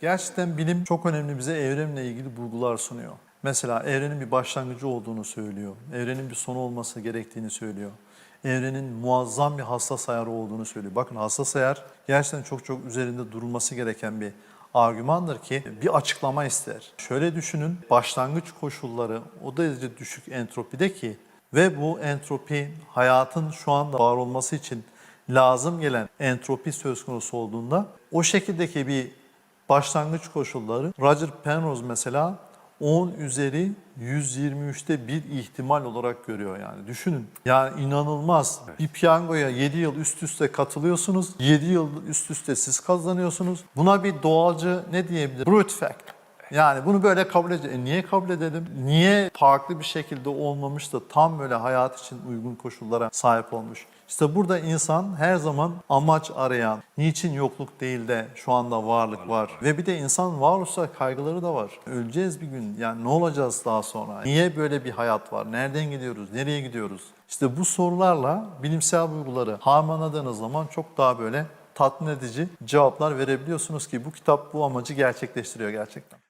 Gerçekten bilim çok önemli bize evrenle ilgili bulgular sunuyor. Mesela evrenin bir başlangıcı olduğunu söylüyor. Evrenin bir sonu olması gerektiğini söylüyor. Evrenin muazzam bir hassas ayarı olduğunu söylüyor. Bakın hassas ayar gerçekten çok çok üzerinde durulması gereken bir argümandır ki bir açıklama ister. Şöyle düşünün başlangıç koşulları o derece düşük entropide ki ve bu entropi hayatın şu anda var olması için lazım gelen entropi söz konusu olduğunda o şekildeki bir başlangıç koşulları Roger Penrose mesela 10 üzeri 123'te bir ihtimal olarak görüyor yani. Düşünün. Yani inanılmaz. Bir piyangoya 7 yıl üst üste katılıyorsunuz. 7 yıl üst üste siz kazanıyorsunuz. Buna bir doğalcı ne diyebilir? Brute fact. Yani bunu böyle kabul edeceğiz. E niye kabul edelim? Niye farklı bir şekilde olmamış da tam böyle hayat için uygun koşullara sahip olmuş? İşte burada insan her zaman amaç arayan, niçin yokluk değil de şu anda varlık var. Ve bir de insan var olsa kaygıları da var. Öleceğiz bir gün. Yani ne olacağız daha sonra? Niye böyle bir hayat var? Nereden gidiyoruz? Nereye gidiyoruz? İşte bu sorularla bilimsel bulguları harmanladığınız zaman çok daha böyle tatmin edici cevaplar verebiliyorsunuz ki bu kitap bu amacı gerçekleştiriyor gerçekten.